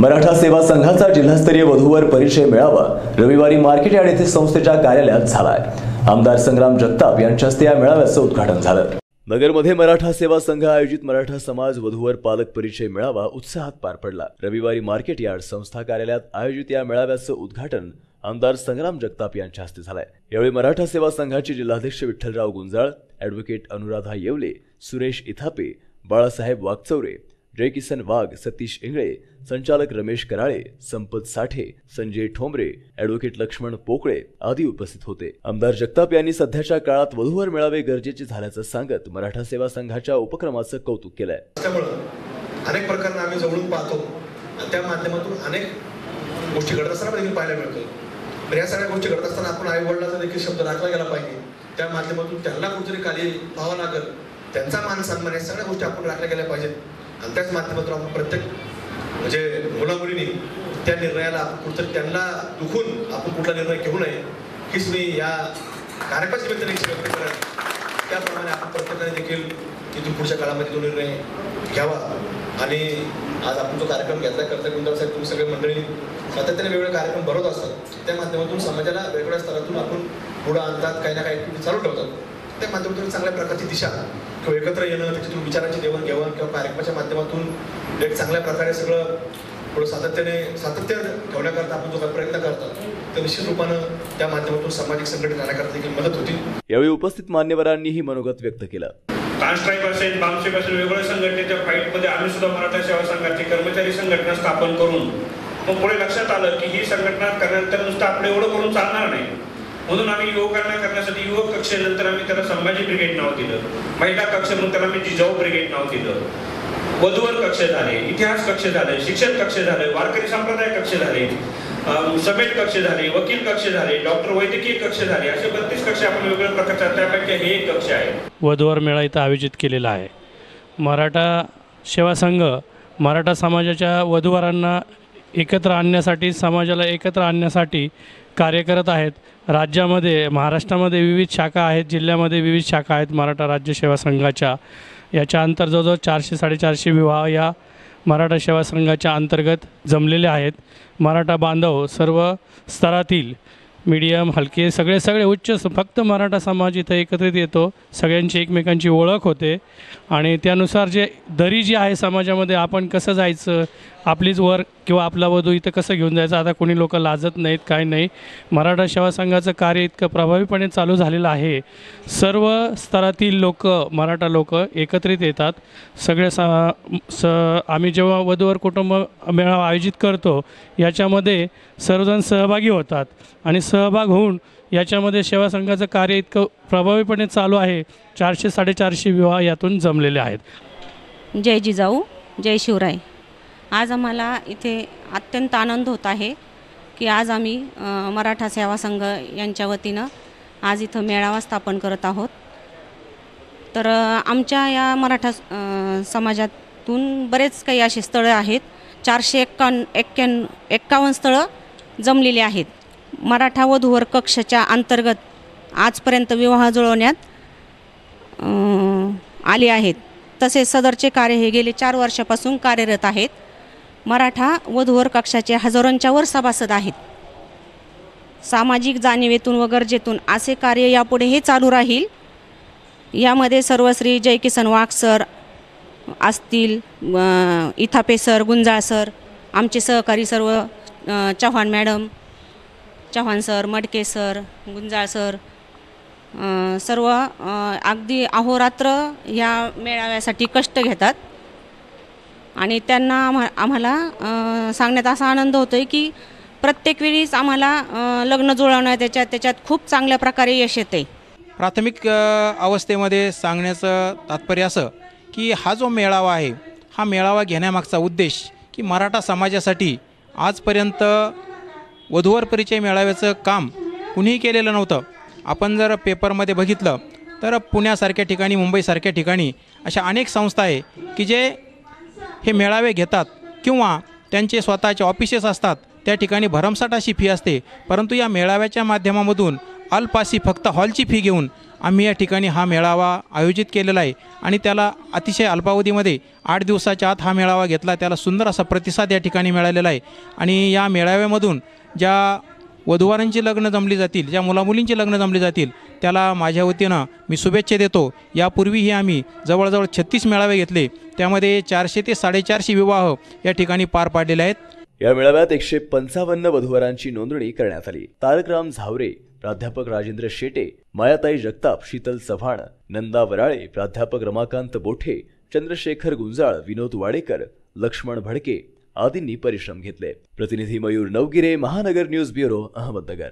मराठा सेवा संघाचा जिल्हास्तरीय वधूवर परिचय मेळावा रविवारी मार्केट यार्ड येथे संस्थेच्या कार्यालयात झालाय. आमदार संग्राम जगताप यांच्या हस्ते या मेळाव्याचं उद्घाटन झालं. नगरमध्ये मराठा सेवा संघ आयोजित मराठा समाज वधूवर पालक परिचय मेळावा उत्साहात पार पडला. रविवारी मार्केट यार्ड संस्था कार्यालयात आयोजित या मेळाव्याचं उद्घाटन आमदार संग्राम जगताप यांच्या हस्ते झालंय. यावेळी मराठा सेवा संघाचे जिल्हाध्यक्ष विठ्ठलराव गुंजाळ ॲडव्होकेट अनुराधा येवले सुरेश इथापे बाळासाहेब वागचौरे जयकिसन वाघ सतीश इंगळे संचालक रमेश कराळे संपत साठे संजय ठोंबरे ॲडव्होकेट लक्ष्मण पोकळे आदी उपस्थित होते. आमदार जगताप यांनी सध्याच्या काळात वधूवर मेळावे गरजेचे झाल्याचं सांगत मराठा सेवा संघाच्या उपक्रमाचं कौतुक केलंय. अनेक प्रकारांना आम्ही जवळून पाहतो. त्या माध्यमातून अनेक गोष्टी घडत असताना देखील पाहायला मिळतो. तर या सगळ्या गोष्टी घडत असताना आपण आई वडिलांचा देखील शब्द राखला गेला पाहिजे. त्या माध्यमातून त्यांना कुठेतरी खाली पाहावं लागेल. त्यांचा मान सन्मान या सगळ्या गोष्टी आपण राखल्या गेल्या पाहिजेत. आणि त्याच माध्यमातून आपण प्रत्येक म्हणजे मुलामुलींनी त्या निर्णयाला आपण कुठं त्यांना दुखून आपण कुठला निर्णय घेऊ नये हीच मी या कार्यक्रमाची व्यतिरिक्त व्यक्त करेन त्याप्रमाणे आपण प्रत्येकाने देखील तिथून पुढच्या काळामध्ये तो निर्णय घ्यावा. आणि आज आपण जो कार्यक्रम घेतला करता गुंडाळ साहेब तुम्ही सगळे मंडळी सातत्याने वेगवेगळे कार्यक्रम भरवत असतात. त्या माध्यमातून समाजाला वेगवेगळ्या स्तरातून आपण पुढं आणतात काही ना काही चालू ठेवतात. त्या माध्यमातून चांगल्या प्रकारची दिशा किंवा एकत्र येणं त्याच्यातून विचारांची देवाणघेवाण किंवा कार्यक्रमाच्या माध्यमातून एक चांगल्या प्रकारे सगळं थोडं सातत्याने सातत्य ठेवण्याकरता आपण जो काही प्रयत्न करतात तर निश्चित रूपानं त्या माध्यमातून सामाजिक संघटित राहण्याकरता देखील मदत होती. यावेळी उपस्थित मान्यवरांनीही मनोगत व्यक्त केलं. कॉन्स्ट्राईक असेल बामसेक असेल वेगवेगळ्या संघटनेच्या फाईटमध्ये आम्ही सुद्धा मराठा सेवा संघाची कर्मचारी संघटना स्थापन करून मग पुढे लक्षात आलं की ही संघटना करण्यानंतर नुसतं आपलं एवढं करून चालणार नाही. म्हणून आम्ही युवकांना करण्यासाठी युवक कक्षेनंतर आम्ही त्याला संभाजी ब्रिगेड नाव दिलं. महिला कक्ष म्हणून त्याला आम्ही जिजाऊ ब्रिगेड नाव दिलं. वधूवर कक्ष झाले इतिहास कक्ष झाले शिक्षण कक्ष झाले वारकरी संप्रदाय कक्ष झाले समेट कक्ष झाले वकील कक्ष झाले डॉक्टर वैद्यकीय कक्ष झाले असे बत्तीस कक्ष आपण वेगवेगळ्या प्रकारच्या त्यापैकी हे एक कक्ष आहे. वधूवर मेळा इथं आयोजित केलेला आहे. मराठा सेवा संघ मराठा समाजाच्या वधूवरांना एकत्र आणण्यासाठी समाजाला एकत्र आणण्यासाठी कार्य करत आहेत. राज्यामध्ये महाराष्ट्रामध्ये विविध शाखा आहेत जिल्ह्यामध्ये विविध शाखा आहेत. मराठा राज्य सेवा संघाच्या याच्या अंतर जवळजवळ चारशे साडेचारशे विवाह या मराठा सेवा संघाच्या अंतर्गत जमलेले आहेत. मराठा बांधव सर्व स्तरातील मीडियम हलके सगळे सगळे उच्च फक्त मराठा समाज इथं एकत्रित येतो. सगळ्यांची एकमेकांची ओळख होते. आणि त्यानुसार जे दरी जी आहे समाजामध्ये आपण कसं जायचं? आपलीच वर किंवा आपला वधू इथं कसं घेऊन जायचं? आता कोणी लोक लाजत नाहीत काय नाही. मराठा सेवा संघाचं कार्य इतकं प्रभावीपणे चालू झालेलं आहे. सर्व स्तरातील लोक मराठा लोक एकत्रित येतात. सगळे सा स आम्ही जेव्हा वधूवर कुटुंब मेळावा आयोजित करतो याच्यामध्ये सर्वजण सहभागी होतात. आणि सहभाग होऊन याच्यामध्ये सेवा संघाचं कार्य इतकं प्रभावीपणे चालू आहे चारशे साडेचारशे विवाह यातून जमलेले आहेत. जय जिजाऊ जय शिवराय. आज आम्हाला इथे अत्यंत आनंद होत आहे की आज आम्ही मराठा सेवा संघ यांच्या वतीनं आज इथं मेळावा स्थापन करत आहोत. तर आमच्या या मराठा समाजातून बरेच काही असे स्थळं आहेत. चारशे एक्कावन्न एक्क्याण्णव एक्कावन्न स्थळं जमलेली आहेत. मराठा वधूवर कक्षाच्या अंतर्गत आजपर्यंत विवाह जुळवण्यात आले आहेत. तसेच सदरचे कार्य हे गेले चार वर्षापासून कार्यरत आहेत. मराठा वधूवर कक्षाचे हजारोंच्या वर सभासद आहेत. सामाजिक जाणीवेतून व गरजेतून असे कार्य यापुढे हे चालू राहील. यामध्ये सर्वश्री जयकिसन वाघ सर असतील इथापे सर गुंजाळ सर आमचे सहकारी सर्व Chavan madam Chavan sir Madke sir Gunjal sir सर्व अगदी अहोरात्र ह्या मेळाव्यासाठी कष्ट घेतात. आणि त्यांना आम्हा आम्हाला सांगण्यात असा आनंद होतो आहे की प्रत्येक वेळीच आम्हाला लग्न जुळवणं त्याच्यात त्याच्यात खूप चांगल्या प्रकारे यश येते प्राथमिक अवस्थेमध्ये सांगण्याचं तात्पर्य असं की हा जो मेळावा आहे हा मेळावा घेण्यामागचा उद्देश की मराठा समाजासाठी आजपर्यंत वधूवर परिचय मेळाव्याचं काम कुणीही केलेलं नव्हतं. आपण जर पेपरमध्ये बघितलं तर पुण्यासारख्या ठिकाणी मुंबईसारख्या ठिकाणी अशा अनेक संस्था आहे की जे हे मेळावे घेतात किंवा त्यांचे स्वतःचे ऑफिसेस असतात त्या ठिकाणी भरमसाठ अशी फी असते. परंतु या मेळाव्याच्या माध्यमामधून अल्पासी फक्त हॉलची फी घेऊन आम्ही या ठिकाणी हा मेळावा आयोजित केलेला आहे. आणि त्याला अतिशय अल्पावधीमध्ये आठ दिवसाच्या आत हा मेळावा घेतला त्याला सुंदर असा प्रतिसाद या ठिकाणी मिळालेला आहे. आणि या मेळाव्यामधून ज्या वधूवरांची लग्न जमली जातील ज्या मुलामुलींची लग्न जमली जातील त्याला माझ्या वतीनं मी शुभेच्छा देतो. यापूर्वीही आम्ही जवळजवळ छत्तीस मेळावे घेतले. त्यामध्ये चारशे ते साडेचारशे विवाह या ठिकाणी पार पाडलेले आहेत. या मेळाव्यात एकशे पंचावन्न वधूवरांची नोंदणी करण्यात आली. तारकराम झावरे प्राध्यापक राजेंद्र शेटे मायाताई जगताप शीतल चव्हाण नंदा वराळे प्राध्यापक रमाकांत बोठे चंद्रशेखर गुंजाळ विनोद वाडेकर लक्ष्मण भडके आदींनी परिश्रम घेतले. प्रतिनिधी मयूर नवगिरे महानगर न्यूज ब्युरो अहमदनगर.